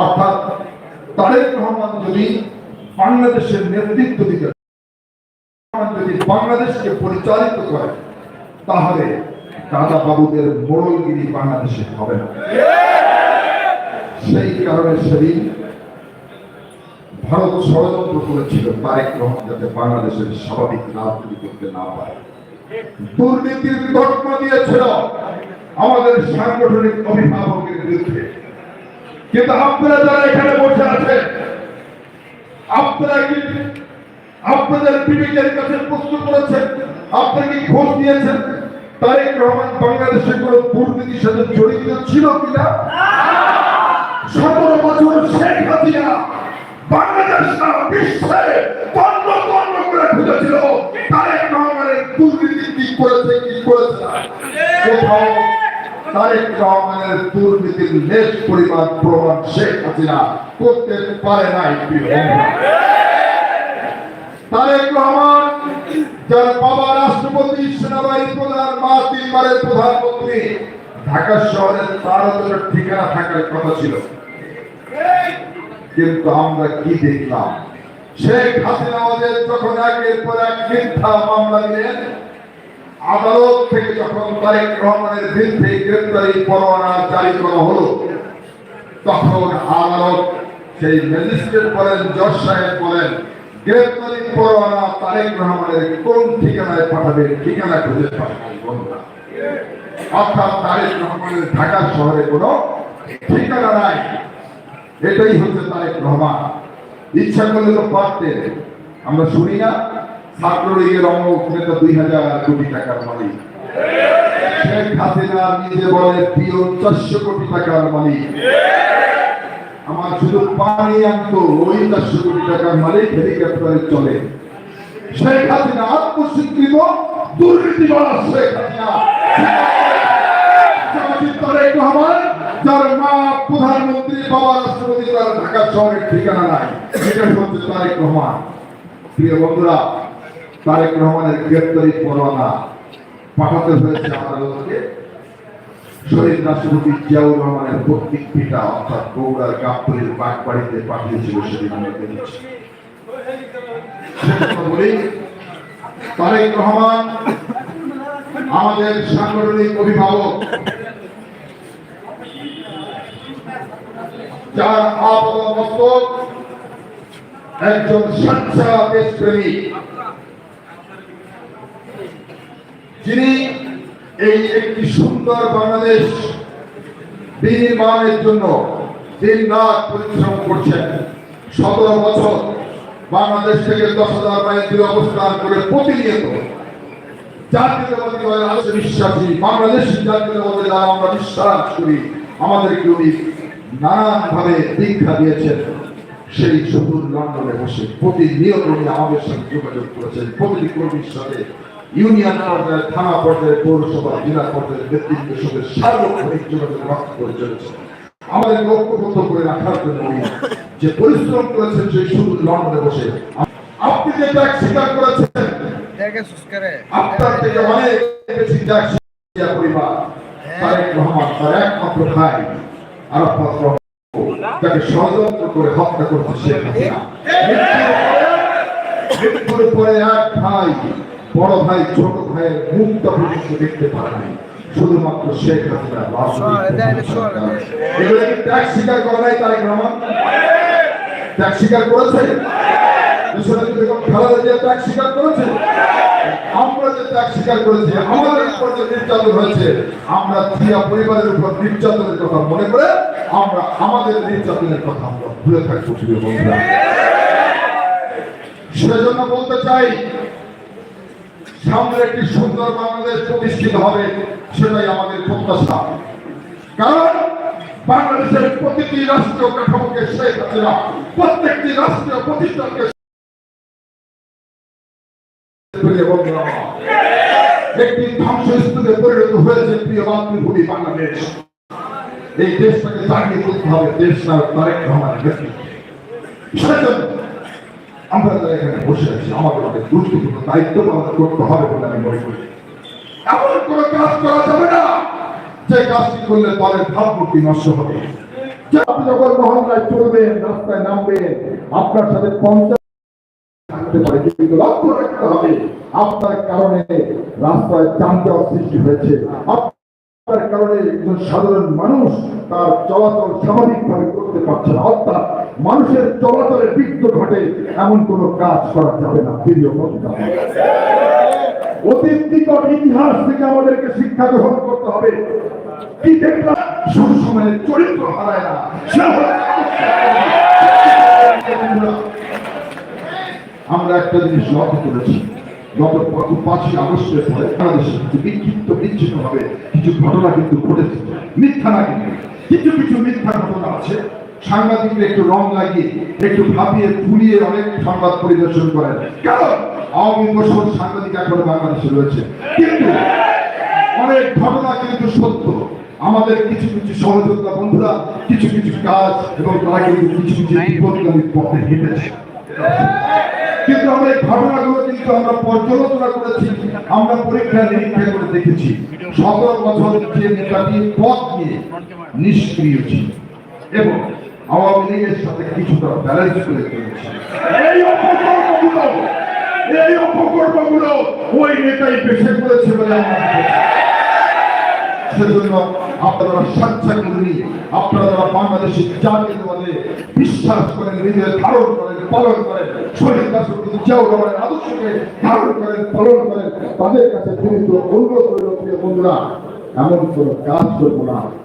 অর্থাৎ তারেক রহমান যদি বাংলাদেশের নেতৃত্ব দিতে যদি বাংলাদেশকে পরিচালিত করে, তাহলে দাদা মোড়লগিরি বাংলাদেশে হবে না। সেই কারণে সেদিন ভারত ষড়যন্ত্র করেছিল তারেক রহমান যাতে বাংলাদেশের স্বাভাবিক রাজনীতি করতে না পারে। দুর্নীতির ঘটনা দিয়েছিল আমাদের সাংগঠনিক অভিভাবকের বিরুদ্ধে। কিন্তু আপনারা যারা এখানে বসে আছেন, আপনারা কি আপনাদের বিবেকের কাছে প্রশ্ন করেছেন? আপনারা কি খোঁজ নিয়েছেন? তারেক রহমান বাংলাদেশে কোন দুর্নীতির সাথে জড়িত ছিল কিনা? সতেরো বছর শেখ হাসিনা বাংলাদেশ সারা বিশ্বে তন্ন তন্ন করে খুঁজেছিল তারেক রহমানের দুর্নীতি কি করেছে কি করেছে কোথাও তারেক রহমানের দুর্নীতির লেশ পরিমাণ প্রমাণ শেখ হাসিনা করতে পারে নাই তারেক রহমান, যার বাবা রাষ্ট্রপতি, সেনাবাহিনী প্রধান, মা তিনবারের প্রধানমন্ত্রী, ঢাকা শহরের তার ঠিকানা থাকার কথা ছিল। কিন্তু আমরা কি দেখলাম? শেখ হাসিনা আমাদের যখন একের পর এক মিথ্যা মামলা নিলেন আদালত থেকে যখন তারেক রহমানের বিরুদ্ধে গ্রেপ্তারি পরোয়ানা জারি করা হলো, তখন আদালত সেই ম্যাজিস্ট্রেট বলেন, জজ সাহেব বলেন, গ্রেপ্তারি পরোয়ানা তারেক রহমানের কোন ঠিকানায় পাঠাবে, ঠিকানা খুঁজে বন্ধুরা। অর্থাৎ তারেক রহমানের ঢাকা শহরে কোনো ঠিকানা নাই। এটাই হচ্ছে তারেক রহমান। ইচ্ছা করলে তো পারতেন। আমরা শুনি না। ছাত্রলীগের অমুক নেতা দুই হাজার কোটি টাকার শেখ হাসিনা নিজে বলে পিয়ন চারশো কোটি আমার শুধু পানি আনতো, ওই চারশো কোটি টাকার মালিক হেলিকপ্টারে চলে। শেখ হাসিনা আত্মস্বীকৃত, দুর্নীতি বলা শেখ হাসিনা। রহমান প্রধানমন্ত্রী, বাবা রাষ্ট্রপতি, তার ঢাকা শহরের ঠিকানা নাই। এটা হচ্ছে তারেক রহমান। প্রিয় বন্ধুরা তারেক রহমানের গ্রেপ্তারি পরোয়ানা পাঠাতে হয়েছে আদালতকে শহীদ রাষ্ট্রপতি জিয়াউর রহমানের প্রত্যেক পিতা, অর্থাৎ বগুড়ার গাবতলির বাগবাড়িতে পাঠিয়েছিল সেদিন দেখেছি। বলি, তারেক রহমান আমাদের সাংগঠনিক অভিভাবক। যার আপাতমস্তক একজন সাচ্চা দেশপ্রেমী যিনি এই একটি সুন্দর বাংলাদেশ বিনির্মাণের জন্য দিন রাত পরিশ্রম করছেন। সতেরো বছর বাংলাদেশ থেকে দশ হাজার মাইল দূরে অবস্থান করে প্রতিনিয়ত জাতীয়তাবাদী আলোচনা বিশ্বাসী জাতীয়তাবাদী আমরা বিশ্বাস করি, আমাদেরকে উনি নানানভাবে দীক্ষা দিয়েছেন। সেই সুদূর লন্ডনে বসে প্রতিনিয়ত উনি আমাদের সঙ্গে যোগাযোগ করেছেন, প্রতিটি কর্মীর সাথে ইউনিয়ন পর্যায়ে থানা পর্যায়ে পৌরসভা জেলা পর্যায়ে নেতৃত্বের সঙ্গে সার্বক্ষণিক যোগাযোগ রক্ষা করে চলেছে আমাদের ঐক্যবদ্ধ করে রাখার জন্য যে পরিশ্রম করেছেন সেই সুদূর লন্ডনে বসে আপনি যে ত্যাগ স্বীকার করেছেন আপনার থেকে অনেক বেশি শিয়া পরিবার তারেক রহমান তার একমাত্র ভাই আরাফাত রহমান তাকে ষড়যন্ত্র করে হত্যা করতে শেখ হাসিনা। মৃত্যুর পরে এক ভাই বড় ভাই ছোট ভাইয়ের মুক্ত পর্যন্ত দেখতে পারে নাই। শুধুমাত্র শেখ হাসিনা এগুলো কি ত্যাগ স্বীকার করে নাই তারেক রহমান? ত্যাগ স্বীকার করেছে? বিশ্বনাথ বেগম খালেদা জিয়া ত্যাগ স্বীকার করেছে? আমরা যে ত্যাগ স্বীকার করেছি আমাদের উপর যে নির্যাতন হয়েছে আমরা জিয়া পরিবারের উপর নির্যাতনের কথা মনে করে আমরা আমাদের নির্যাতনের কথা আমরা ভুলে থাকব প্রিয় বন্ধুরা। সেজন্য বলতে চাই সামনে একটি সুন্দর বাংলাদেশ প্রতিষ্ঠিত হবে, সেটাই আমাদের প্রত্যাশা। কারণ বাংলাদেশের প্রতিটি রাষ্ট্রীয় কাঠামোকে শেখ হাসিনা, প্রত্যেকটি রাষ্ট্রীয় প্রতিষ্ঠানকে একটি পরিণত হয়েছে প্রিয় মাতৃভূমি বাংলাদেশ। এই দেশটাকে জাগিয়ে তুলতে হবে, দেশ তারেক সেজন্য আমরা যারা এখানে বসে আছি, আমাদের অনেক গুরুত্বপূর্ণ দায়িত্ব পালন করতে হবে বলে আমি মনে করি। এমন কোন কাজ করা যাবে না যে কাজটি করলে দলের ভাবমূর্তি নষ্ট হবে। আপনি যখন মহল্লায় চলবেন, রাস্তায় নামবেন, আপনার সাথে পঞ্চাশ আপনার কারণে রাস্তায় যানজট সৃষ্টি হয়েছে। আপনার কারণে একজন সাধারণ মানুষ তার চলাচল স্বাভাবিকভাবে করতে পারছে না। অর্থাৎ মানুষের চলাচলে বিঘ্ন ঘটে, এমন কোনো কাজ করা যাবে না অতীত ইতিহাস থেকে আমাদেরকে শিক্ষা গ্রহণ করতে হবে। কি দেখলাম? সময়ের চরিত্র হারায় না আমরা একটা জিনিস লক্ষ্য করেছি। গত পাঁচই বাংলাদেশে কিছু বিক্ষিপ্ত বিচ্ছিন্ন ভাবে কিছু ঘটনা কিন্তু ঘটেছে। মিথ্যা না কিন্তু। কিছু কিছু মিথ্যা ঘটনা আছে। সাংবাদিকরা একটু রং লাগিয়ে, একটু ভাবিয়ে, ফুলিয়ে অনেক সংবাদ পরিদর্শন করেন। কারণ আওয়ামী বছর সাংবাদিক এখনও বাংলাদেশে রয়েছে। কিন্তু অনেক ঘটনা কিন্তু সত্য। আমাদের কিছু কিছু সহযোগিতা বন্ধুরা, কিছু কিছু কাজ এবং তারা কিন্তু কিছু কিছু বিপদগামী পথে হেঁটেছে। কিন্তু আমরা এই ঘটনাগুলো কিন্তু আমরা পর্যালোচনা করেছি আমরা পরীক্ষা নিরীক্ষা করে দেখেছি সতেরো বছর যে নেতাটি পথ নিয়ে নিষ্ক্রিয় ছিল এবং আওয়ামী লীগের সাথে কিছুটা ব্যালেন্স করে চলেছে এই অপকর্মগুলো এই অপকর্মগুলো ওই নেতাই পেশে করেছে বলে আমরা। সেজন্য আপনারা সাক্ষা করে নিয়ে আপনারা যারা বাংলাদেশের জাতীয়তাবাদে বিশ্বাস করেন নিজের ধারণ করেন, পালন করেন, শহীদ রাষ্ট্রপতি জিয়াউর রহমানের আদর্শকে ধারণ করেন, পালন করেন, তাদের কাছে অনুরোধ বন্ধুরা, এমন কোনো কাজ করব না।